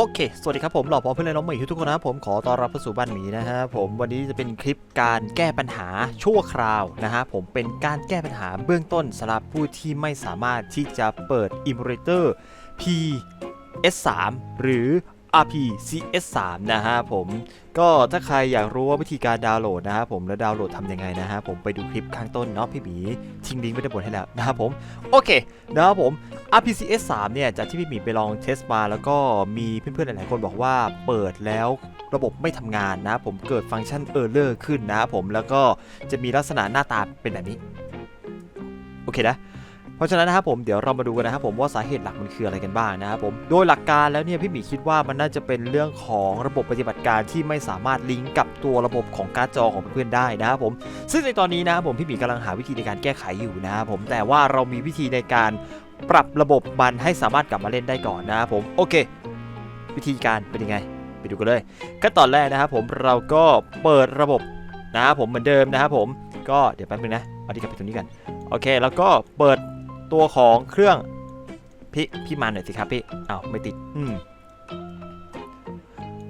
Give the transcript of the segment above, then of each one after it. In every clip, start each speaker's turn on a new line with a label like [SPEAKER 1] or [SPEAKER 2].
[SPEAKER 1] โอเค สวัสดีครับผมหล่อพอเพื่อนน้องใหม่ทุกคนนะครับผมขอต้อนรับเข้าสู่บ้านหมีนะฮะผมวันนี้จะเป็นคลิปการแก้ปัญหาชั่วคราวนะฮะผมเป็นการแก้ปัญหาเบื้องต้นสำหรับผู้ที่ไม่สามารถที่จะเปิดอิมูเลเตอร์ PS3 หรือ RPCS3 นะฮะผมก็ถ้าใครอยากรู้ว่าวิธีการดาวน์โหลดนะฮะผมแล้วดาวน์โหลดทำยังไงนะฮะผมไปดูคลิปข้างต้นเนาะพี่หมีทิ้งลิงก์ไว้ในบนให้แล้วนะครับผมโอเคนะครับผม RPCS 3เนี่ยจากที่พี่หมีไปลองเทสมาแล้วก็มีเพื่อนๆหลายๆคนบอกว่าเปิดแล้วระบบไม่ทำงานนะผมเกิดฟังก์ชันเออร์เลอร์ขึ้นนะครับผมแล้วก็จะมีลักษณะหน้าตาเป็นแบบนี้โอเคนะ เพราะฉะนั้นนะครับผมเดี๋ยวเรามาดูกันนะครับผมว่าสาเหตุหลักมันคืออะไรกันบ้างนะครับผมโดยหลักการแล้วเนี่ยพี่หมีคิดว่ามันน่าจะเป็นเรื่องของระบบปฏิบัติการที่ไม่สามารถลิงก์กับตัวระบบของการ์ดจอของเพื่อนๆได้นะครับผมซึ่งในตอนนี้นะครับผมพี่หมีกำลังหาวิธีในการแก้ไขอยู่นะครับผมแต่ว่าเรามีวิธีในการปรับระบบมันให้สามารถกลับมาเล่นได้ก่อนนะครับผมโอเค วิธีการเป็นยังไงไปดูกันเลยขั้นตอนแรกนะครับผมเราก็เปิดระบบนะครับผมเหมือนเดิมนะครับผมก็เดี๋ยวแป๊บนึงนะเอาดีกลับไปตรงนี้กันโอเค แล้วก็เปิด ตัวของเครื่อง พี่พี่มาหน่อยสิครับพี่อ้าวไม่ติดอืม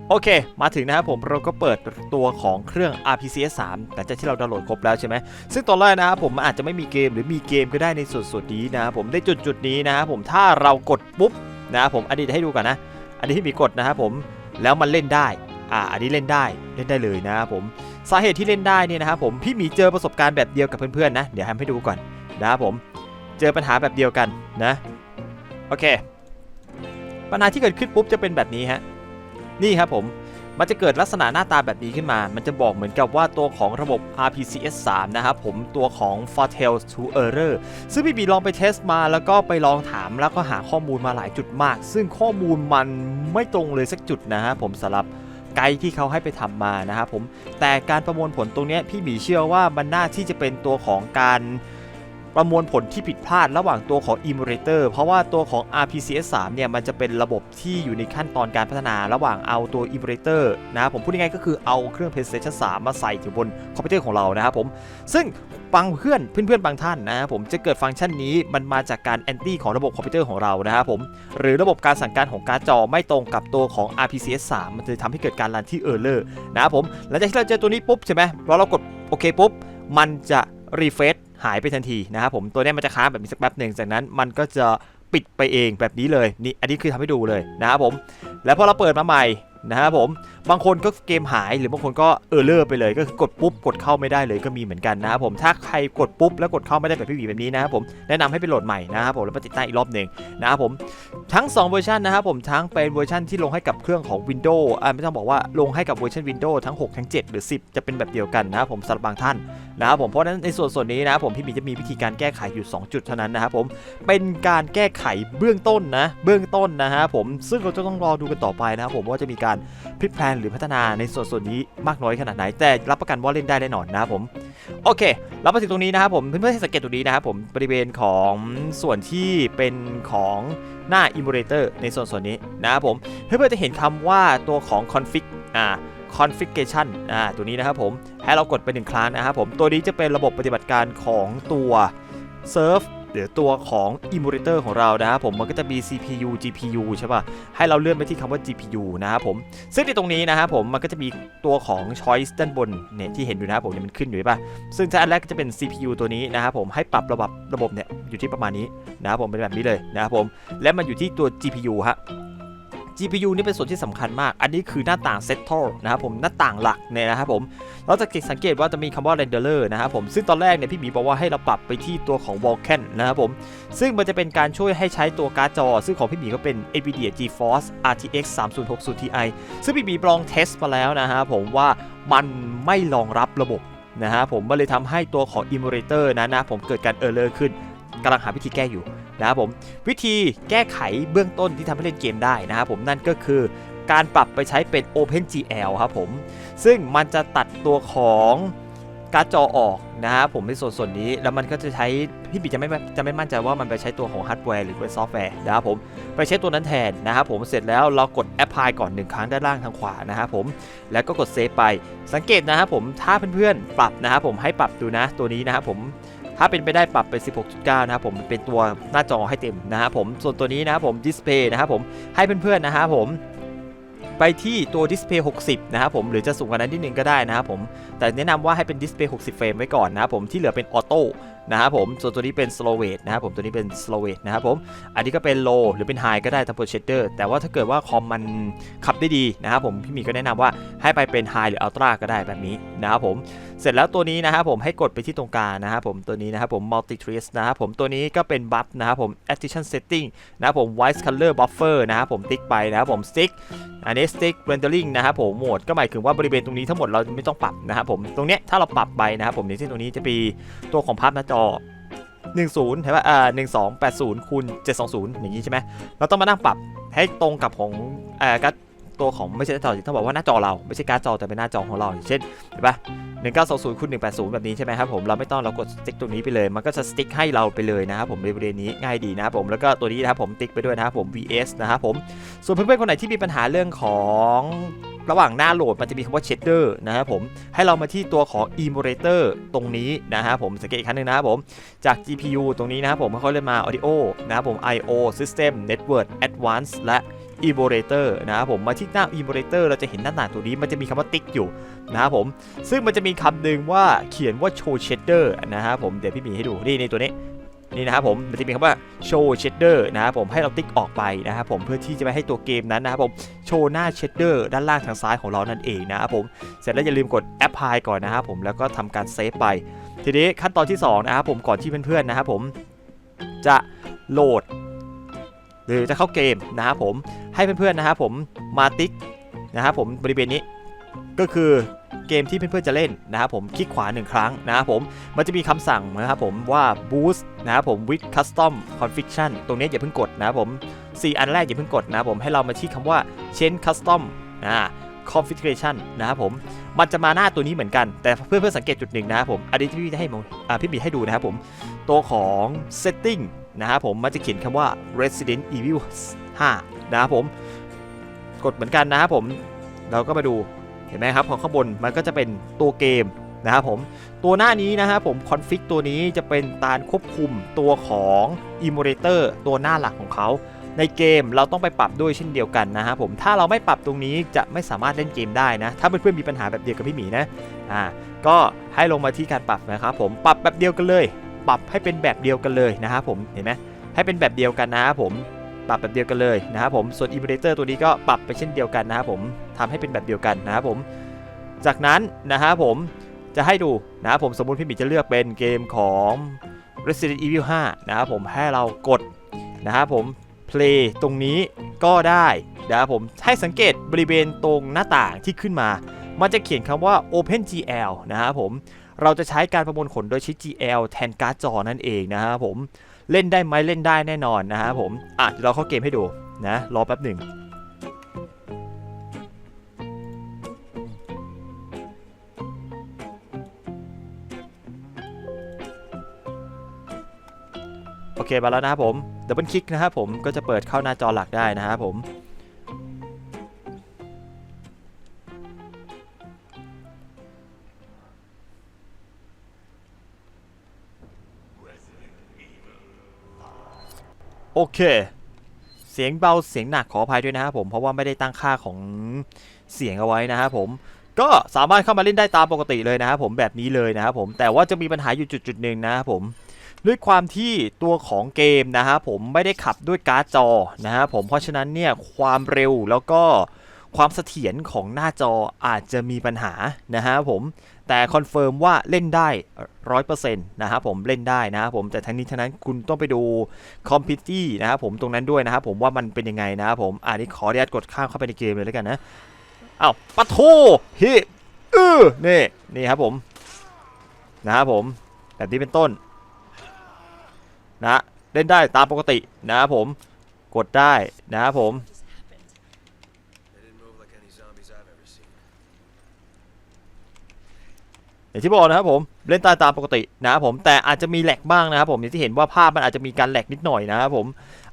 [SPEAKER 1] โอเค มาถึงนะครับผมเราก็เปิดตัวของเครื่อง RPCS 3หลังจากที่เราดาวน์โหลดครบแล้วใช่ไหมซึ่งตอนแรกนะครับผมอาจจะไม่มีเกมหรือมีเกมก็ได้ในส่วนส่วนนี้นะครับผมได้จุดจุดนี้นะครับผมถ้าเรากดปุ๊บนะครับผมอันนี้ให้ดูก่อนนะ อันนี้ที่มีกดนะครับผมแล้วมันเล่นได้อ่าอันนี้เล่นได้เล่นได้เลยนะครับผมสาเหตุที่เล่นได้เนี่ยนะครับผมพี่มีเจอประสบการณ์แบบเดียวกับเพื่อนๆนะ เดี๋ยวทำให้ดูก่อนนะครับผม เจอปัญหาแบบเดียวกันนะโอเค ปัญหาที่เกิดขึ้นปุ๊บจะเป็นแบบนี้ฮะนี่ครับผมมันจะเกิดลักษณะหน้าตาแบบนี้ขึ้นมา มันจะบอกเหมือนกับว่าตัวของระบบ RPCS 3 นะครับผม ตัวของ f o r t e l to Error ซึ่งพี่บีลองไปเทสมาแล้วก็ไปลองถามแล้วก็หาข้อมูลมาหลายจุดมาก ซึ่งข้อมูลมันไม่ตรงเลยสักจุดนะฮะผมสำหรับไกด์ที่เขาให้ไปทำมานะครับผม แต่การประมวลผลตรงนี้พี่หมีเชื่อว่ามันน่าที่จะเป็นตัวของการ ประมวลผลที่ผิดพลาดระหว่างตัวของ Emulator เพราะว่าตัวของ RPCS 3เนี่ยมันจะเป็นระบบที่อยู่ในขั้นตอนการพัฒนาระหว่างเอาตัว Emulator นะครับผมพูดง่ายๆก็คือเอาเครื่อง PlayStation 3 มาใส่อยู่บนคอมพิวเตอร์ของเรานะครับผม ซึ่งบางเพื่อนเพื่อนๆบางท่านนะครับผมจะเกิดฟังก์ชันนี้มันมาจากการแอนตี้ของระบบคอมพิวเตอร์ของเรานะครับผมหรือระบบการสั่งการของการ์ดจอไม่ตรงกับตัวของ RPCS 3มันจะทำให้เกิดการรันที่เออร์เลอร์นะครับผมหลังจากที่เราเจอตัวนี้ปุ๊บใช่ไหมพอเรากดโอเคปุ๊บมันจะรีเฟรช หายไปทันทีนะครับผมตัวนี้มันจะค้างแบบนี้สักแป๊บหนึ่งจากนั้นมันก็จะปิดไปเองแบบนี้เลยนี่อันนี้คือทำให้ดูเลยนะครับผม แล้วพอเราเปิดมาใหม่นะครับผมบางคนก็เกมหายหรือบางคนก็เออเลอร์ไปเลย ก็คือกดปุ๊บกดเข้าไม่ได้เลยก็มีเหมือนกันนะครับผมถ้าใครกดปุ๊บแล้วกดเข้าไม่ได้แบบพี่หวีแบบนี้นะครับผมแนะนำให้ไปโหลดใหม่นะครับผมแล้วมาติดตั้งอีกรอบหนึ่งนะครับผมทั้ง 2 เวอร์ชันนะครับผมทั้งเป็นเวอร์ชันที่ลงให้กับเครื่องของ Windows อ่าไม่ต้องบอกว่าลงให้กับเวอร์ชัน Windows ทั้ง 6 ทั้ง 7 หรือ 10 จะเป็นแบบเดียวกันนะครับผมสำหรับบางท่านนะครับผมเพราะนั้นในส่วนส่วนนี้นะครับผมพี่หมีจะมีวิธีการแก้ไขอยู่ 2 จุดเท่านั้นนะครับผมเป็นการแก้ไขเบื้องต้นนะเบื้องต้นนะฮะผมซึ่งเราจะต้องรอดูกันต่อไปนะครับผมว่าจะมีการพลิกแพลหรือพัฒนาในส่วนส่วนนี้มากน้อยขนาดไหน แต่รับประกันว่าเล่นได้แน่นอนนะครับผมโอเค เรามาถึงตรงนี้นะครับผมเพื่อนๆให้สังเกตตรงนี้นะครับผมบริเวณของส่วนที่เป็นของหน้า Emulator ในส่วนส่วนนี้นะครับผมเพื่อนๆจะเห็นคำว่าตัวของ config อ่า configuration อ่าตัวนี้นะครับผมให้เรากดไปหนึ่งครั้งนะครับผมตัวนี้จะเป็นระบบปฏิบัติการของตัว Surf ห รือตัวของ Emulator ของเรานะครับผมมันก็จะมี CPU GPU ใช่ป่ะ ให้เราเลื่อนไปที่คำว่า GPU นะครับผม ซึ่งในตรงนี้นะครับผมมันก็จะมีตัวของ choice ด้านบนเนี่ยที่เห็นอยู่นะครับผมเนี่ยมันขึ้นอยู่ใช่ป่ะ ซึ่งถ้าอันแรกก็จะเป็น CPU ตัวนี้นะครับผมให้ปรับระบบระบบเนี่ยอยู่ที่ประมาณนี้นะครับผมเป็นแบบนี้เลยนะครับผมและมันอยู่ที่ตัว GPU ฮะ GPU นี่เป็นส่วนที่สำคัญมาก อันนี้คือหน้าต่าง Settle นะครับผมหน้าต่างหลักเนี่ยนะครับผมเราจะสังเกตว่าจะมีคำว่า Renderer นะครับผมซึ่งตอนแรกเนี่ยพี่หมีบอกว่าให้เราปรับไปที่ตัวของ Vulkan นะครับผมซึ่งมันจะเป็นการช่วยให้ใช้ตัวการ์ดจอ ซึ่งของพี่หมีก็เป็น NVIDIA GeForce RTX 3060 Ti ซึ่งพี่หมีลองเทสมาแล้วนะฮะผมว่ามันไม่รองรับระบบนะฮะผมมันเลยทำให้ตัวของ Emulator นั้นนะผมเกิดการ Error ขึ้นกำลังหาวิธีแก้อยู่ นะครับผมวิธีแก้ไขเบื้องต้นที่ทำให้เล่นเกมได้นะครับผมนั่นก็คือการปรับไปใช้เป็น OpenGL ครับผม ซึ่งมันจะตัดตัวของการ์ดจอออกนะครับผมในส่วนส่วนนี้แล้วมันก็จะใช้พี่บีจะไม่จะไม่มั่นใจว่ามันไปใช้ตัวของฮาร์ดแวร์หรือเป็นซอฟต์แวร์นะครับผมไปใช้ตัวนั้นแทนนะครับผมเสร็จแล้วเรากด Apply ก่อนหนึ่งครั้งด้านล่างทางขวานะครับผมแล้วก็กดเซฟไปสังเกตนะครับผมถ้าเพื่อนๆปรับนะครับผมให้ปรับดูนะตัวนี้นะครับผม ถ้าเป็นไปได้ปรับเป็น16.9 นะครับผมเป็นตัวหน้าจอให้เต็มนะครับผมส่วนตัวนี้นะครับผมดิสเพย์นะครับผมให้เพื่อนๆนะครับผมไปที่ตัวดิสเพย์60 นะครับผม หรือจะสูงกว่านั้นนิดนึงก็ได้นะครับผม แต่แนะนำว่าให้เป็นดิสเพย์60 เฟรมไว้ก่อนนะครับผม ที่เหลือเป็นออโต้ นะครับผม ส่วนตัวนี้เป็น slow weight นะครับผม ตัวนี้เป็น slow weight นะครับผม อันนี้ก็เป็น low หรือเป็น high ก็ได้ตาม shader แต่ว่าถ้าเกิดว่าคอมมันขับได้ดีนะครับผม พี่มีก็แนะนำว่าให้ไปเป็น high หรือ ultra ก็ได้แบบนี้นะครับผม เสร็จแล้วตัวนี้นะครับผมให้กดไปที่ตรงกลางนะครับผม ตัวนี้นะครับผม multi trace นะครับผม ตัวนี้ก็เป็น buff นะครับผม addition setting นะครับผม white color buffer นะครับผม ติ๊กไปนะครับผม stick อันนี้ stick rendering นะครับผม โหมดก็หมายถึงว่าบริเวณตรงนี้ทั้งหมดเราไม่ต้องปรับนะครับผม ตรงเนี้ยถ้าเราปรับไปนะครับผมอย่างเช่นตรงนี้จะมีตัวของภาพหน้าจอ10 ใช่ป่ะอ่า1280คูณ720 อย่างนี้ใช่ไหมเราต้องมานั่งปรับให้ตรงกับของเอ่อการตัวของไม่ใช่หน้าจอต้องบอกว่าหน้าจอเราไม่ใช่การ์ดจอแต่เป็นหน้าจอของเราอย่างเช่นเห็นปะ1920คูณ180 แบบนี้ใช่ไหมครับผมเราไม่ต้องเรากดสติ๊กตรงนี้ไปเลย มันก็จะสติ๊กให้เราไปเลยนะครับผมในบริเวณนี้ง่ายดีนะครับผมแล้วก็ตัวนี้นะครับผมติ๊กไปด้วยนะครับผม vs นะครับผมส่วนเพื่อนๆคนไหนที่มีปัญหาเรื่องของ ระหว่างหน้าโหลดมันจะมีคำว่า shader นะครับผมให้เรามาที่ตัวของ emulator ตรงนี้นะครับผมสังเกตอีกครั้งหนึ่งนะครับผมจาก GPU ตรงนี้นะครับผมเขาเรียกมา Audio นะครับผม I/O System Network Advanced และ Emulator นะครับผมมาที่หน้า Emulator เราจะเห็นหน้าต่างตัวนี้มันจะมีคำว่าติ๊กอยู่นะครับผมซึ่งมันจะมีคำหนึ่งว่าเขียนว่า Show Shader นะครับผมเดี๋ยวพี่มีให้ดูนี่ในตัวนี้ นี่นะครับผมมันจะมีคำว่า Show Shader นะครับผมให้เราติ๊กออกไปนะครับผมเพื่อที่จะไม่ให้ตัวเกมนั้นนะครับผมโชว์หน้า Shader ด้านล่างทางซ้ายของเรานั่นเองนะครับผมเสร็จแล้วอย่าลืมกด Apply ก่อนนะครับผมแล้วก็ทำการเซฟไป ทีนี้ขั้นตอนที่2นะครับผมก่อนที่เพื่อนๆนะครับผมจะโหลด หรือจะเข้าเกมนะครับผมให้เพื่อนๆนะครับผมมาติ๊กนะครับผมบริเวณนี้ ก็คือเกมที่เพื่อนๆจะเล่นนะครับผมคลิกขวาหนึ่งครั้งนะครับผมมันจะมีคำสั่งนะครับผมว่า boost นะครับผม with custom configuration ตรงนี้อย่าเพิ่งกดนะครับผม 4 อันแรกอย่าเพิ่งกดนะครับผมให้เรามาที่คำว่า change custom นะ configuration นะครับผมมันจะมาหน้าตัวนี้เหมือนกัน แต่เพื่อนๆสังเกตจุดหนึ่งนะครับผมอันนี้ที่พี่จะให้พี่บีให้ดูนะครับผมตัวของ setting นะครับผมมันจะเขียนคำว่า Resident Evil 5นะครับผมกดเหมือนกันนะครับผมเราก็มาดู เห็นไหมครับของข้างบนมันก็จะเป็นตัวเกมนะครับผมตัวหน้านี้นะครับผม config ตัวนี้จะเป็นการควบคุมตัวของ emulator ตัวหน้าหลักของเขา ในเกมเราต้องไปปรับด้วยเช่นเดียวกันนะครับผมถ้าเราไม่ปรับตรงนี้จะไม่สามารถเล่นเกมได้นะ ถ้าเพื่อนๆมีปัญหาแบบเดียวกับพี่หมีนะอ่าก็ให้ลงมาที่การปรับนะครับผมปรับแบบเดียวกันเลย ปรับให้เป็นแบบเดียวกันเลยนะครับผมเห็นไหมให้เป็นแบบเดียวกันนะครับผมปรับแบบเดียวกันเลยนะครับผมส่วน emulator ตัวนี้ก็ปรับไปเช่นเดียวกันนะครับผม ทำให้เป็นแบบเดียวกันนะครับผม จากนั้นนะครับผมจะให้ดูนะครับผมสมมุติพี่หมีจะเลือกเป็นเกมของ Resident Evil 5 นะครับผมให้เรากดนะครับผม play ตรงนี้ก็ได้นะครับผมให้สังเกตบริเวณตรงหน้าต่างที่ขึ้นมา มันจะเขียนคำว่า OpenGL นะครับผมเราจะใช้การประมวลผลโดยใช้ GL แทนการ์ดจอนั่นเองนะครับผมเล่นได้ไหมเล่นได้แน่นอนนะครับผมอะเดี๋ยวเราเข้าเกมให้ดูนะรอแป๊บหนึ่ง เคมาแล้วนะครับผมดับเบิลคลิกนะครับผมก็จะเปิดเข้าหน้าจอหลักได้นะครับผมโอเค เสียงเบาเสียงหนักขออภัยด้วยนะครับผม เพราะว่าไม่ได้ตั้งค่าของเสียงเอาไว้นะครับผม ก็สามารถเข้ามาเล่นได้ตามปกติเลยนะครับผมแบบนี้เลยนะครับผม แต่ว่าจะมีปัญหาอยู่จุดจุดๆหนึ่งนะครับผม ด้วยความที่ตัวของเกมนะครับผมไม่ได้ขับด้วยการ์ดจอนะครับผมเพราะฉะนั้นเนี่ยความเร็วแล้วก็ความเสถียรของหน้าจออาจจะมีปัญหานะฮะผมแต่คอนเฟิร์มว่าเล่นได้ร้อยเปอร์เซ็นต์นะครับผมเล่นได้นะครับผมแต่ทั้งนี้ทั้งนั้นคุณต้องไปดูคอมพิวตี้นะครับผมตรงนั้นด้วยนะครับผมว่ามันเป็นยังไงนะครับผมอันนี้ขออนุญาตกดข้ามเข้าไปในเกมเลยแล้วกันนะอ้าวปะโทเฮ้เออนี่นี่ครับผมนะครับผมแบบนี้เป็นต้น นะเล่นได้ตามปกตินะครับผมกดได้นะครับผมอย่างที่บอกนะครับผมเล่นได้ตามปกตินะครับผมแต่อาจจะมีแหลกบ้างนะครับผมอย่างที่เห็นว่าภาพมันอาจจะมีการแหลกนิดหน่อยนะครับผม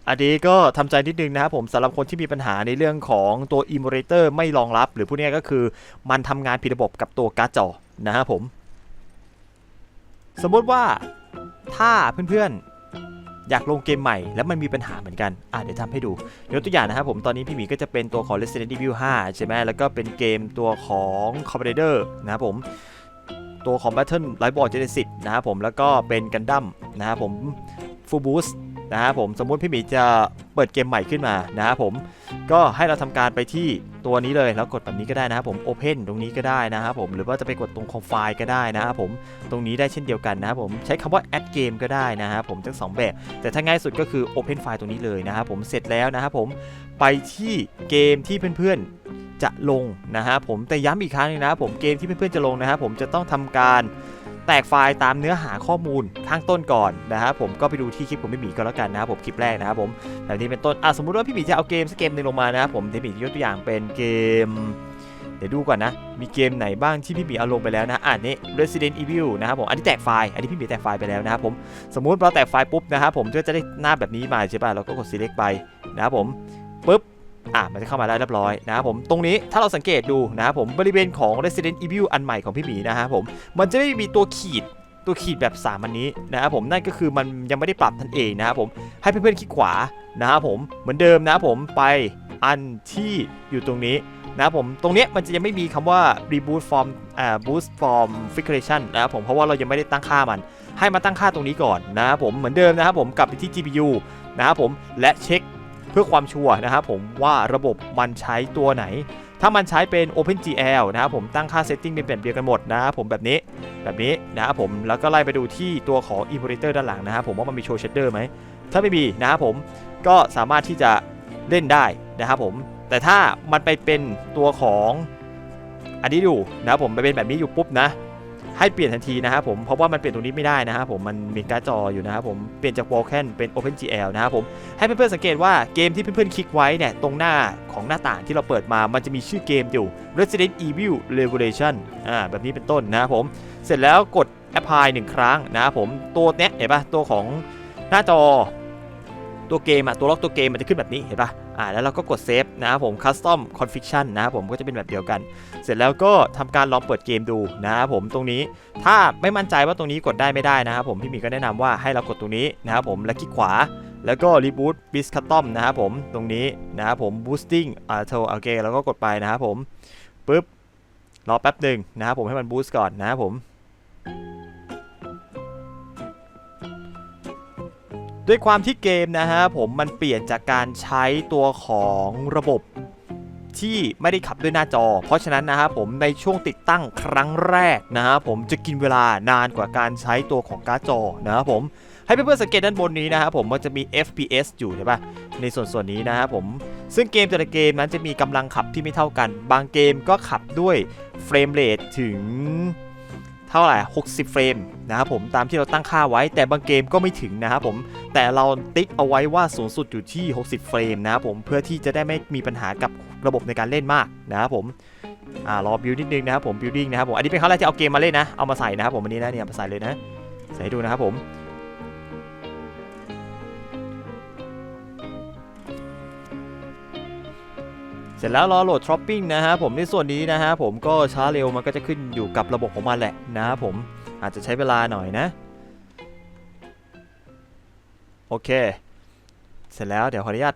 [SPEAKER 1] อันนี้ก็ทำใจนิดนึงนะครับผมสำหรับคนที่มีปัญหาในเรื่องของตัว emulator ไม่รองรับ หรือพูดง่ายก็คือมันทำงานผิดระบบกับตัวการ์ดจอนะครับผม สมมติว่าถ้าเพื่อนๆ อยากลงเกมใหม่แล้วมันมีปัญหาเหมือนกันอะเดี๋ยวทำให้ดูยกตัวอย่างนะครับผมตอนนี้พี่หมีก็จะเป็นตัวของ Resident Evil 5 ใช่ไหมแล้วก็เป็นเกมตัวของ c o m m a n d e r นะครับผมตัวของ Battle r i b o r Genesis นะครับผมแล้วก็เป็นกันดั้มนะครับผม Full Boost นะครับผมสมมุติพี่หมีจะเปิดเกมใหม่ขึ้นมานะครับผมก็ให้เราทำการไปที่ตัวนี้เลยแล้วกดแบบนี้ก็ได้นะครับผม Open ตรงนี้ก็ได้นะครับผมหรือว่าจะไปกดตรง Config ก็ได้นะครับผมตรงนี้ได้เช่นเดียวกันนะครับผมใช้คำว่า add game ก็ได้นะครับผมทั้งสองแบบ แต่ถ้าง่ายสุดก็คือ Open File ตรงนี้เลยนะครับผมเสร็จแล้วนะครับผมไปที่เกมที่เพื่อนๆจะลงนะครับผมแต่ย้ำอีกครั้งหนึงนะครับผมเกมที่เพื่อนๆจะลงนะครับผมจะต้องทำการ แตกไฟล์ตามเนื้อหาข้อมูลข้างต้นก่อนนะครับผมก็ไปดูที่คลิปผมพี่หมีก็แล้วกันนะครับผมคลิปแรกนะครับผมแบบนี้เป็นต้นอะสมมุติว่าพี่หมีจะเอาเกมสักเกมหนึ่งลงมานะครับผมพี่หมียกตัวอย่างเป็นเกม เดี๋ยวดูก่อนนะ มีเกมไหนบ้างที่พี่หมีเอาลงไปแล้วนะอ่านนี้ Resident Evil นะครับผมอันนี้แตกไฟล์อันนี้พี่หมีแตกไฟล์ไปแล้วนะครับผมสมมุติเราแตกไฟล์ปุ๊บนะครับผมก็จะได้หน้าแบบนี้มาใช่ป่ะเราก็กด select ไปนะครับผมปุ๊บ อะมันจะเข้ามาแล้เรียบร้อยนะครับผมตรงนี้ถ้าเราสังเกตดูนะครับผมบริเวณของ Resident Evil อันใหม่ของพี่หมีนะครับผมมันจะไม่มีตัวขีดตัวขีดแบบ3อันนี้นะครับผมนั่นก็คือมันยังไม่ได้ปรับนั่นเองนะครับผมให้เพื่อนๆคลิกขวานะครับผมเหมือนเดิมนะครับผมไปอันที่อยู่ตรงนี้นะครับผมตรงเนี้ยมันจะยังไม่มีคำว่า reboot from อ่า boost from figuration นะครับผมเพราะว่าเรายังไม่ได้ตั้งค่ามัน ให้มาตั้งค่าตรงนี้ก่อนนะครับผมเหมือนเดิมนะครับผมกลับไปที่ GPU นะครับผมและเช็ค พื่อความชัวร์นะครับผมว่าระบบมันใช้ตัวไหน ถ้ามันใช้เป็น OpenGL นะครับผมตั้งค่า setting เป็นแบบเดียวกันหมดนะครับผมแบบนี้แบบนี้นะครับผมแล้วก็ไล่ไปดูที่ตัวของ importer ด้านหลังนะครับผมว่ามันมี show shader ไหมถ้าไม่มีนะครับผมก็สามารถที่จะเล่นได้นะครับผมแต่ถ้ามันไปเป็นตัวของอันนี้ดูนะครับผมไปเป็นแบบนี้อยู่ปุ๊บนะ ให้เปลี่ยนทันทีนะครับผมเพราะว่ามันเปลี่ยนตรงนี้ไม่ได้นะครับผมมันมีการ์ดจออยู่นะครับผมเปลี่ยนจาก Vulkan เป็น OpenGL นะครับผมให้เพื่อนๆสังเกตว่าเกมที่เพื่อนๆคลิกไว้เนี่ยตรงหน้าของหน้าต่างที่เราเปิดมามันจะมีชื่อเกมอยู่ Resident Evil Revelation อ่าแบบนี้เป็นต้นนะครับผมเสร็จแล้วกด Apply หนึ่งครั้งนะครับผมตัวเนี้ยเห็นปะตัวของหน้าจอ ตัวเกมอะตัวล็อกตัวเกมมันจะขึ้นแบบนี้เห็นปะอ่าแล้วเราก็กดเซฟนะครับผม custom configuration นะครับผมก็จะเป็นแบบเดียวกัน เสร็จแล้วก็ทำการลองเปิดเกมดูนะครับผมตรงนี้ถ้าไม่มั่นใจว่าตรงนี้กดได้ไม่ได้นะครับผมพี่มีก็แนะนำว่าให้เรากดตรงนี้นะครับผมแล้วคลิกขวาแล้วก็ reboot b i s custom นะครับผมตรงนี้นะครับผม boosting อ่าเทโอเคแล้วก็กดไปนะครับผมปึ๊บรอแป๊บหนึ่งนะครับผมให้มัน boost ก่อนนะครับผม ด้วยความที่เกมนะฮะผมมันเปลี่ยนจากการใช้ตัวของระบบที่ไม่ได้ขับด้วยหน้าจอ เพราะฉะนั้นนะครับผมในช่วงติดตั้งครั้งแรกนะฮะผมจะกินเวลานานกว่าการใช้ตัวของการ์ดจอนะครับผมให้เพื่อนๆสังเกตด้านบนนี้นะครับผมมันจะมี FPS อยู่ใช่ปะในส่วนส่วนนี้นะครับผมซึ่งเกมแต่ละเกมนั้นจะมีกำลังขับที่ไม่เท่ากัน บางเกมก็ขับด้วยเฟรมเรทถึง ท่าไหร่ 60 เฟรมนะครับผมตามที่เราตั้งค่าไว้แต่บางเกมก็ไม่ถึงนะครับผมแต่เราติ๊กเอาไว้ว่าสูงสุดอยู่ที่ 60 เฟรมนะครับผมเพื่อที่จะได้ไม่มีปัญหากับระบบในการเล่นมากนะครับผมอ่ารอบิวนิดนึงนะครับผมบิวดิ้งนะครับผมอันนี้เป็นครั้งแรกที่เอาเกมมาเล่นนะเอามาใส่นะครับผมวันนี้นะเนี่ยมาใส่เลยนะใส่ดูนะครับผม เสร็จแล้วรอโหลดช้อปปิ้งนะฮะผมในส่วนนี้นะฮะผมก็ช้าเร็วมันก็จะขึ้นอยู่กับระบบของมันแหละนะครับผมอาจจะใช้เวลาหน่อยนะ โอเค เสร็จแล้วเดี๋ยวขออนุญาต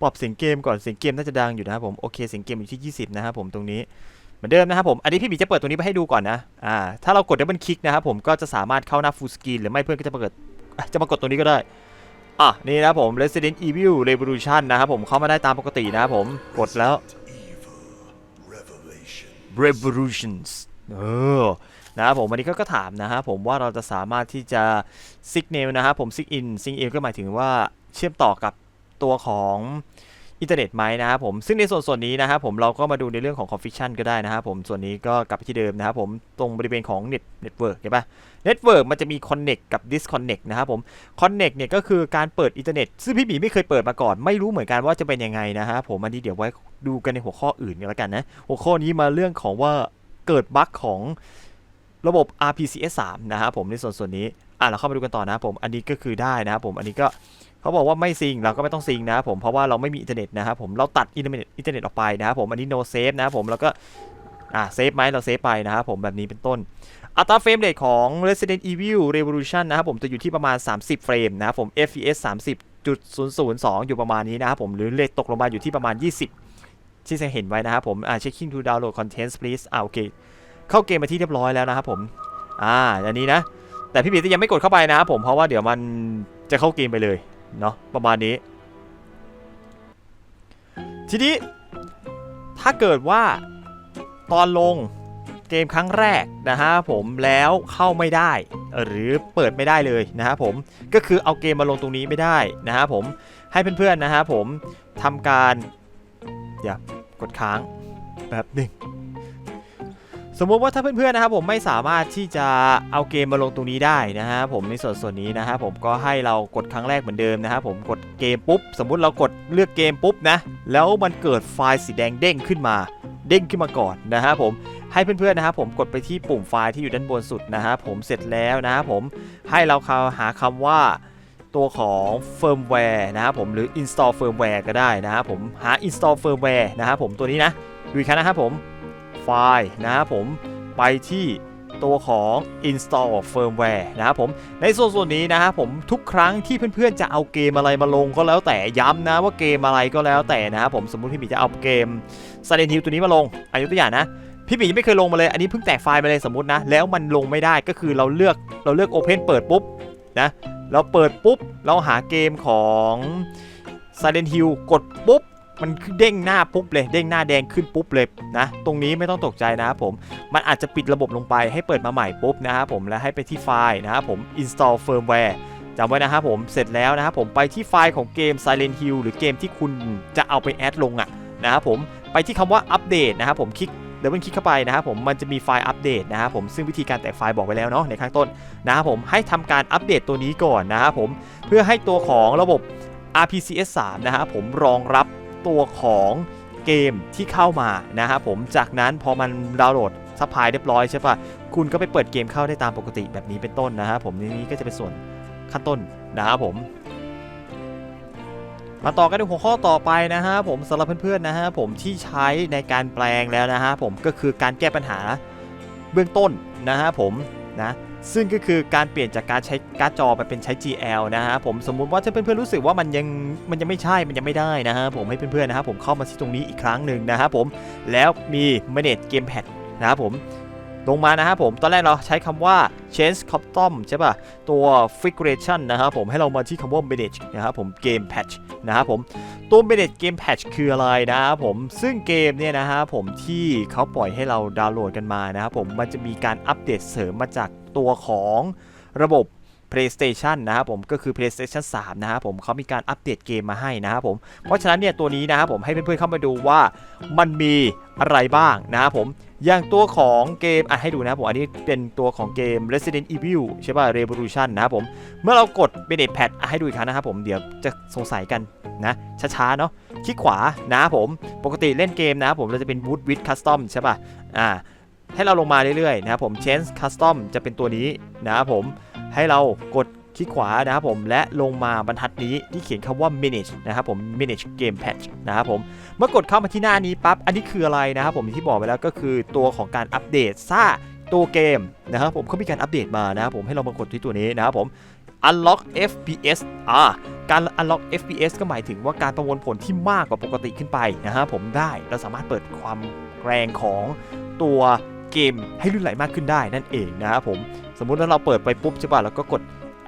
[SPEAKER 1] ปรับเสียงเกมก่อนเสียงเกมน่าจะดังอยู่นะครับผมโอเคเสียงเกมอยู่ที่ 20 นะครับผมตรงนี้เหมือนเดิมนะครับผมอันนี้พี่หมีจะเปิดตรงนี้ไปให้ดูก่อนนะอ่าถ้าเรากดดับเบิลคลิกนะครับผมก็จะสามารถเข้าหน้าฟูลสกรีนหรือไม่เพื่อนก็จะเปิดจะมากดตรงนี้ก็ได้ อะนี่นะครับผม Resident Evil Revolution นะครับผมเข้ามาได้ตามปกตินะครับผมกดแล้ว Revolutions เออนะครับผมวันนี้ก็ก็ถามนะครับผมว่าเราจะสามารถที่จะ Signal นะครับผม Sign in Sign in ก็หมายถึงว่าเชื่อมต่อกับตัวของ อินเทอร์เน็ตไหมนะครับผมซึ่งในส่วนส่วนนี้นะครับผมเราก็มาดูในเรื่องของ configuration ก็ได้นะครับผมส่วนนี้ก็กลับไปที่เดิมนะครับผมตรงบริเวณของ net network เห็นปะ network มันจะมี connect กับ disconnect นะครับผม connect เนี่ยก็คือการเปิดอินเทอร์เน็ตซึ่งพี่หมีไม่เคยเปิดมาก่อน ไม่รู้เหมือนกันว่าจะเป็นยังไงนะฮะผมอันนี้เดี๋ยวไว้ดูกันในหัวข้ออื่นกันแล้วกันนะหัวข้อนี้มาเรื่องของว่าเกิดบั๊กของระบบ RPCS 3นะครับผมในส่วนส่วนนี้อะเราเข้ามาดูกันต่อนะครับผมอันนี้ก็คือได้นะครับผมอันนี้ก็ เขาบอกว่าไม่ซิงเราก็ไม่ต้องซิงนะครับผมเพราะว่าเราไม่มีอินเทอร์เน็ตนะครับผมเราตัดอินเทอร์เน็ตอินเทอร์เน็ตออกไปนะครับผมอันนี้ no save นะครับผมแล้วก็อะเซฟไหมเราเซฟไปนะครับผมแบบนี้เป็นต้น อัตราเฟรมเรทของ Resident Evil Revolution นะครับผมจะอยู่ที่ประมาณ 30 เฟรมนะครับผม FPS 30.002 อยู่ประมาณนี้นะครับผมหรือเลทตกลงมาอยู่ที่ประมาณ 20 ที่จะเห็นไว้นะครับผมอ่า checking to download contents please อ่าโอเค เข้าเกมมาที่เรียบร้อยแล้วนะครับผมอ่าอันนี้นะ แต่พี่บีจะยังไม่กดเข้าไปนะครับผมเพราะว่าเดี๋ยวมันจะเข้าเกมไปเลย เนาะประมาณนี้ ทีนี้ถ้าเกิดว่าตอนลงเกมครั้งแรกนะฮะผมแล้วเข้าไม่ได้หรือเปิดไม่ได้เลยนะฮะผมก็คือเอาเกมมาลงตรงนี้ไม่ได้นะฮะผมให้เพื่อนๆนะฮะผมทำการเดี๋ยวกดค้างแบบหนึ่ง สมมุติว่าถ้าเพื่อนๆนะครับผมไม่สามารถที่จะเอาเกมมาลงตรงนี้ได้นะฮะผมในส่วนส่วนนี้นะฮะผมก็ให้เรากดครั้งแรกเหมือนเดิมนะฮะผมกดเกมปุ๊บ สมมุติเรากดเลือกเกมปุ๊บนะแล้วมันเกิดไฟล์สีแดงเด้งขึ้นมา เด้งขึ้นมาก่อนนะฮะผมให้เพื่อนๆนะครับผมกดไปที่ปุ่มไฟล์ที่อยู่ด้านบนสุดนะฮะผมเสร็จแล้วนะฮะผมให้เราเข้าหาคำว่าตัวของ firmware นะครับผมหรือ install firmware ก็ได้นะครับผมหา install firmware นะครับผมตัวนี้นะดูอีกครั้งนะครับผม ไฟล์นะครับผมไปที่ตัวของ install firmware นะครับผม ในส่วนส่วนนี้นะครับผมทุกครั้งที่เพื่อนๆจะเอาเกมอะไรมาลงก็แล้วแต่ย้ำนะว่าเกมอะไรก็แล้วแต่นะครับผมสมมติพี่หมีจะเอาเกม Silent Hill ตัวนี้มาลงอายุตัวอย่างนะพี่หมียังไม่เคยลงมาเลย อันนี้เพิ่งแตกไฟล์มาเลยสมมตินะ แล้วมันลงไม่ได้ก็คือเราเลือกเราเลือก Open เปิดปุ๊บนะเราเปิดปุ๊บ เราหาเกมของ Silent Hill กดปุ๊บ มันเด้งหน้าปุ๊บเลย เด้งหน้าแดงขึ้นปุ๊บเลยนะ ตรงนี้ไม่ต้องตกใจนะครับผม มันอาจจะปิดระบบลงไปให้เปิดมาใหม่ปุ๊บนะครับผม แล้วให้ไปที่ไฟล์นะครับผม install firmware จำไว้นะครับผม เสร็จแล้วนะครับผมไปที่ไฟล์ของเกม Silent Hill หรือเกมที่คุณจะเอาไปแอดลงอะนะครับผม ไปที่คำว่าอัปเดตนะครับผม คลิกเดี๋ยวมันคลิกเข้าไปนะครับผมมันจะมีไฟล์อัปเดตนะครับผมซึ่งวิธีการแตกไฟล์บอกไว้แล้วเนาะในข้างต้นนะครับผมให้ทำการอัปเดตตัวนี้ก่อนนะครับผมเพื่อให้ตัวของระบบ RPCS 3นะครับผมรองรับ ตัวของเกมที่เข้ามานะครับผมจากนั้นพอมันดาวน์โหลดซัพพลายเรียบร้อยใช่ปะคุณก็ไปเปิดเกมเข้าได้ตามปกติแบบนี้เป็นต้นนะครับผมนี่ก็จะเป็นส่วนขั้นต้นนะครับผมมาต่อกันในหัวข้อต่อไปนะฮะผมสำหรับเพื่อนๆนะฮะผมที่ใช้ในการแปลงแล้วนะฮะผมก็คือการแก้ปัญหาเบื้องต้นนะฮะผมนะ ซึ่งก็คือการเปลี่ยนจากการใช้การ์ดจอไปเป็นใช้ GL นะฮะผมสมมุติว่าถ้าเพื่อนๆรู้สึกว่ามันยังมันยังไม่ใช่มันยังไม่ได้นะฮะผมให้เพื่อนๆนะฮะผมเข้ามาที่ตรงนี้อีกครั้งหนึ่งนะฮะผมแล้วมี manage gamepad นะครับผมลงมานะครับผมตอนแรกเราใช้คำว่า change custom ใช่ป่ะ ตัว figuration นะครับผมให้เรามาที่คำว่า manage นะครับผม game patch นะครับผมตัว manage game patch คืออะไรนะครับผมซึ่งเกมเนี่ยนะฮะผมที่เขาปล่อยให้เราดาวน์โหลดกันมานะครับผมมันจะมีการอัปเดตเสริมมาจาก ตัวของระบบ PlayStation นะครับผมก็คือ PlayStation 3 นะครับผมเขามีการอัปเดตเกมมาให้นะครับผมเพราะฉะนั้นเนี่ยตัวนี้นะครับผมให้เพื่อนๆเข้ามาดูว่ามันมีอะไรบ้างนะครับผมอย่างตัวของเกมอะให้ดูนะครับผมอันนี้เป็นตัวของเกม Resident Evil ใช่ป่ะ Revolution นะครับผมเมื่อเรากด Manage Patch อะให้ดูอีกครั้งนะครับผมเดี๋ยวจะสงสัยกันนะช้าๆเนาะคลิกขวานะครับผมปกติเล่นเกมนะครับผมเราจะเป็น Wood with Custom ใช่ป่ะอ่า ให้เราลงมาเรื่อยๆนะครับผม Change Custom จะเป็นตัวนี้นะครับผมให้เรากดคลิกขวานะครับผมและลงมาบรรทัดนี้ที่เขียนคำว่า manage นะครับผม manage game patch นะครับผมเมื่อกดเข้ามาที่หน้านี้ปั๊บอันนี้คืออะไรนะครับผมที่บอกไปแล้วก็คือตัวของการอัปเดตซ่าตัวเกมนะครับผมเขามีการอัปเดตมานะครับผมให้เรามากดที่ตัวนี้นะครับผม unlock FPS อ่าการ unlock FPS ก็หมายถึงว่าการประมวลผลที่มากกว่าปกติขึ้นไปนะฮะผมได้เราสามารถเปิดความแรงของตัว เกมให้ลื่นไหลมากขึ้นได้นั่นเองนะครับผมสมมุติว่าเราเปิดไปปุ๊บใช่ป่ะแล้วก็กด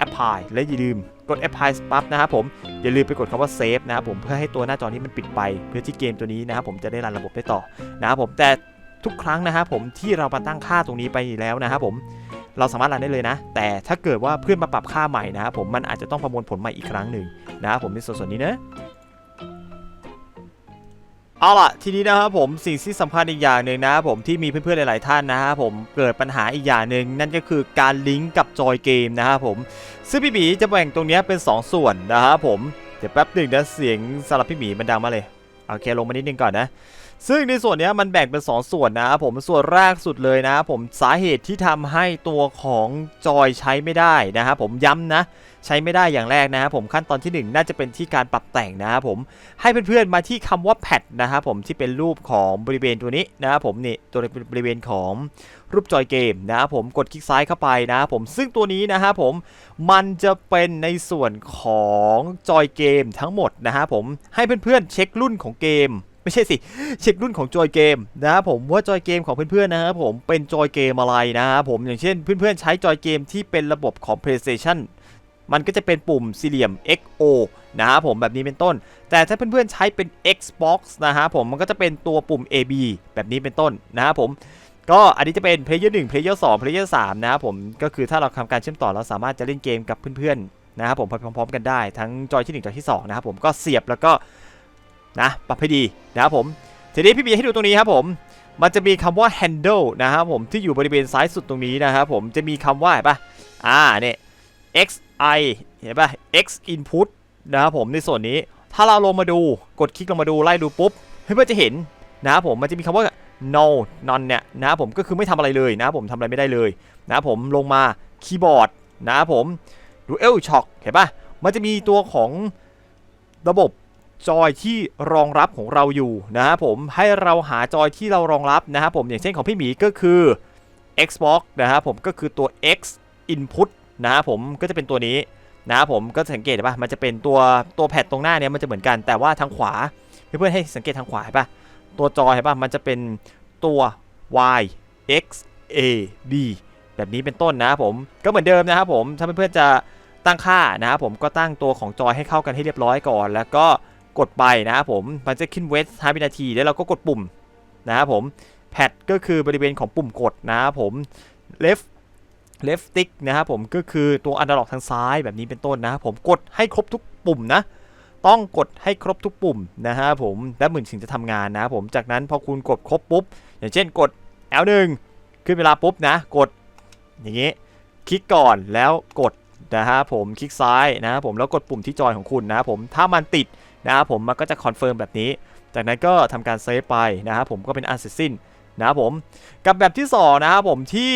[SPEAKER 1] apply และอย่าลืมกด apply ปั๊บนะครับผมอย่าลืมไปกดคำว่า save นะครับผมเพื่อให้ตัวหน้าจอนี้มันปิดไป เพื่อที่เกมตัวนี้นะครับผมจะได้รันระบบได้ต่อนะครับผมแต่ทุกครั้งนะครับผมที่เรามาตั้งค่าตรงนี้ไปแล้วนะครับผมเราสามารถรันได้เลยนะ แต่ถ้าเกิดว่าเพื่อนมาปรับค่าใหม่นะครับผมมันอาจจะต้องประมวลผลใหม่อีกครั้งหนึ่งนะครับผมในส่วนส่วนนี้นะ เอาล่ะทีนี้นะครับผมสิ่งที่สำคัญอีกอย่างหนึ่งนะครับผมที่มีเพื่อนๆหลายๆท่านนะครับผมเกิดปัญหาอีกอย่างหนึ่งนั่นก็คือการลิงก์กับจอยเกมนะครับผมซึ่งพี่หมีจะแบ่งตรงนี้เป็น 2 ส่วนนะครับผมเดี๋ยวแป๊บหนึ่งนะเสียงสำหรับพี่หมีมันดังมาเลยโอเคลงมานิดนึงก่อนนะ ซึ่งในส่วนนี้มันแบ่งเป็น 2 ส่วนนะครับผมส่วนแรกสุดเลยนะผมสาเหตุที่ทำให้ตัวของจอยใช้ไม่ได้นะครับผมย้ำนะ ใช้ไม่ได้อย่างแรกนะครับผมขั้นตอนที่ 1 น่าจะเป็นที่การปรับแต่งนะครับผมให้เพื่อนๆมาที่คำว่าแพดนะครับผมที่เป็นรูปของบริเวณตัวนี้นะครับผมนี่ตัวบริเวณของรูปจอยเกมนะครับผมกดคลิกซ้ายเข้าไปนะครับผมซึ่งตัวนี้นะครับผมมันจะเป็นในส่วนของจอยเกมทั้งหมดนะครับผมให้เพื่อนๆเช็ครุ่นของเกม ไม่ใช่สิ เช็ครุ่นของจอยเกมนะครับผมว่าจอยเกมของเพื่อนๆนะครับผมเป็นจอยเกมอะไรนะครับผมอย่างเช่นเพื่อนๆใช้จอยเกมที่เป็นระบบของ PlayStation มันก็จะเป็นปุ่มสี่เหลี่ยม XO นะครับผมแบบนี้เป็นต้น แต่ถ้าเพื่อนๆใช้เป็น Xbox นะครับผมมันก็จะเป็นตัวปุ่ม AB แบบนี้เป็นต้นนะครับผมก็อันนี้จะเป็น Player 1 Player 2 Player 3นะครับผมก็คือถ้าเราทำการเชื่อมต่อเราสามารถจะเล่นเกมกับเพื่อนๆนะครับผมพร้อมๆกันได้ทั้งจอยที่ 1 จอยที่ 2 นะครับผมก็เสียบแล้วก็ นะปรับให้ดีนะครับผมทีนี้พี่บีให้ดูตรงนี้ครับผมมันจะมีคำว่า handle นะครับผมที่อยู่บริเวณซ้ายสุดตรงนี้นะครับผมจะมีคำว่าเห็นปะอ่าเนี่ย xi เห็นปะ x input นะครับผมในส่วนนี้ ถ้าเราลงมาดูกดคลิกลงมาดูไล่ดูปุ๊บเพื่อนจะเห็นนะครับผมมันจะมีคำว่า no none เนี่ยนะครับผมก็คือไม่ทำอะไรเลยนะครับผมทำอะไรไม่ได้เลยนะครับผมลงมาคีย์บอร์ดนะครับผม dual shock เห็นปะมันจะมีตัวของระบบ จอยที่รองรับของเราอยู่นะครับผมให้เราหาจอยที่เรารองรับนะครับผมอย่างเช่นของพี่หมีก็คือ Xbox นะครับผมก็คือตัว X input นะครับผมก็จะเป็นตัวนี้นะครับผมก็สังเกตเห็นปะมันจะเป็นตัวตัวแพดตรงหน้าเนี้ยมันจะเหมือนกันแต่ว่าทางขวาเพื่อนๆให้สังเกตทางขวาเห็นปะตัวจอเห็นปะมันจะเป็นตัว y x a b แบบนี้เป็นต้นนะครับผมก็เหมือนเดิมนะครับผมถ้าเพื่อนๆจะตั้งค่านะครับผมก็ตั้งตัวของจอยให้เข้ากันให้เรียบร้อยก่อน แล้วก็ กดไปนะครับผมมันจะขึ้นเวท5วินาทีแล้วเราก็กดปุ่มนะครับผมแพดก็คือบริเวณของปุ่มกดนะครับผม left left stick นะครับผมก็คือตัวอันดล็อกทางซ้ายแบบนี้เป็นต้นนะครับผมกดให้ครบทุกปุ่มนะต้องกดให้ครบทุกปุ่มนะฮะผมแล้วเหมือนถึงจะทำงานนะครับผมจากนั้นพอคุณกดครบปุ๊บ อย่างเช่นกด L1 ขึ้นเวลาปุ๊บนะ กดอย่างนี้คลิกก่อนแล้วกดนะฮะผมคลิกซ้ายนะครับผมแล้วกดปุ่มที่จอยของคุณนะครับผมถ้ามันติด นะครับผมมันก็จะคอนเฟิร์มแบบนี้ จากนั้นก็ทำการเซฟไปนะครับผมก็เป็นอันเสร็จสิ้นนะครับผมกับแบบที่สองนะครับผมที่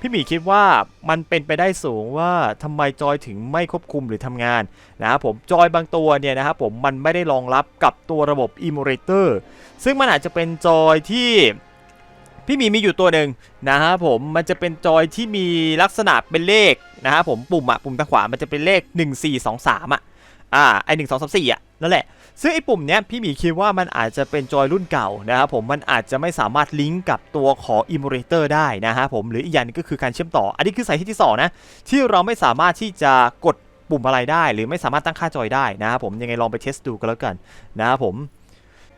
[SPEAKER 1] พี่หมีคิดว่ามันเป็นไปได้สูงว่าทำไมจอยถึงไม่ควบคุมหรือทำงานนะครับผมจอยบางตัวเนี่ยนะครับผมมันไม่ได้รองรับกับตัวระบบ emulator ซึ่งมันอาจจะเป็นจอยที่พี่หมีมีอยู่ตัวหนึ่งนะครับผมมันจะเป็นจอยที่มีลักษณะเป็นเลขนะครับผมปุ่มอะปุ่มทางขวามันจะเป็นเลข 1423อะอ่าไอหนึ่งสองสามสี่อะ นั่นแหละ ซึ่งไอ้ปุ่มเนี้ยพี่หมีคิดว่ามันอาจจะเป็นจอยรุ่นเก่านะครับผมมันอาจจะไม่สามารถลิงก์กับตัวของอิมูเลเตอร์ได้นะฮะผมหรืออีกอย่างก็คือการเชื่อมต่อ อันนี้คือสายที่ที่สองนะที่เราไม่สามารถที่จะกดปุ่มอะไรได้ หรือไม่สามารถตั้งค่าจอยได้นะครับผมยังไงลองไปเทสดูกันแล้วกันนะครับผม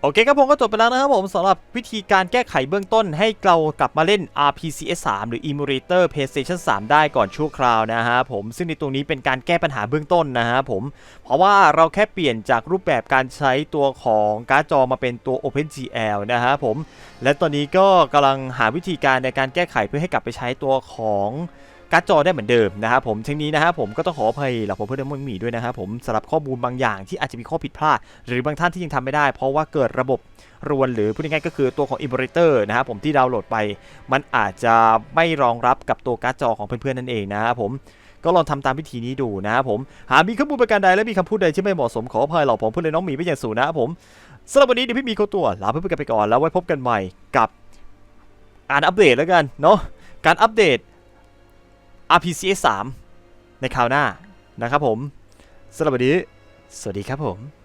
[SPEAKER 1] โอเคครับผมก็จบไปแล้วนะครับผมสำหรับวิธีการแก้ไขเบื้องต้นให้เรากลับมาเล่น RPCS 3หรือ Emulator PlayStation 3 ได้ก่อนชั่วคราวนะฮะผมซึ่งในตรงนี้เป็นการแก้ปัญหาเบื้องต้นนะฮะผมเพราะว่าเราแค่เปลี่ยนจากรูปแบบการใช้ตัวของการ์ดจอมาเป็นตัว OpenGL นะฮะผมและตอนนี้ก็กำลังหาวิธีการในการแก้ไขเพื่อให้กลับไปใช้ตัวของ การ์ดจอได้เหมือนเดิมนะครับผมทั้งนี้นะครับผมก็ต้องขออภัยหลักผมเพื่อนๆหมีด้วยนะครับผมสำหรับข้อมูลบางอย่างที่อาจจะมีข้อผิดพลาด หรือบางท่านที่ยังทำไม่ได้ เพราะว่าเกิดระบบรวนหรือพูดง่ายๆก็คือตัวของ Emulator นะครับผมที่ดาวน์โหลดไป มันอาจจะไม่รองรับกับตัวการ์ดจอของเพื่อนๆนั่นเองนะครับผมก็ลองทำตามวิธีนี้ดูนะครับผม หากมีข้อมูลประการใดและมีคำพูดใดที่ไม่เหมาะสมขออภัยหลอกผมเพื่อนเลยน้องหมีไปอย่างสูงนะครับผมสำหรับวันนี้เดี๋ยวพี่มีเขาตัวลาเพื่อนๆกันไปก่อนแล้วไว้พบกันใหม่กับการอัปเดตแล้วกันเนาะการอัปเดต RPCS 3 ในคราวหน้านะครับผมสำหรับวันนี้ สวัสดีครับผม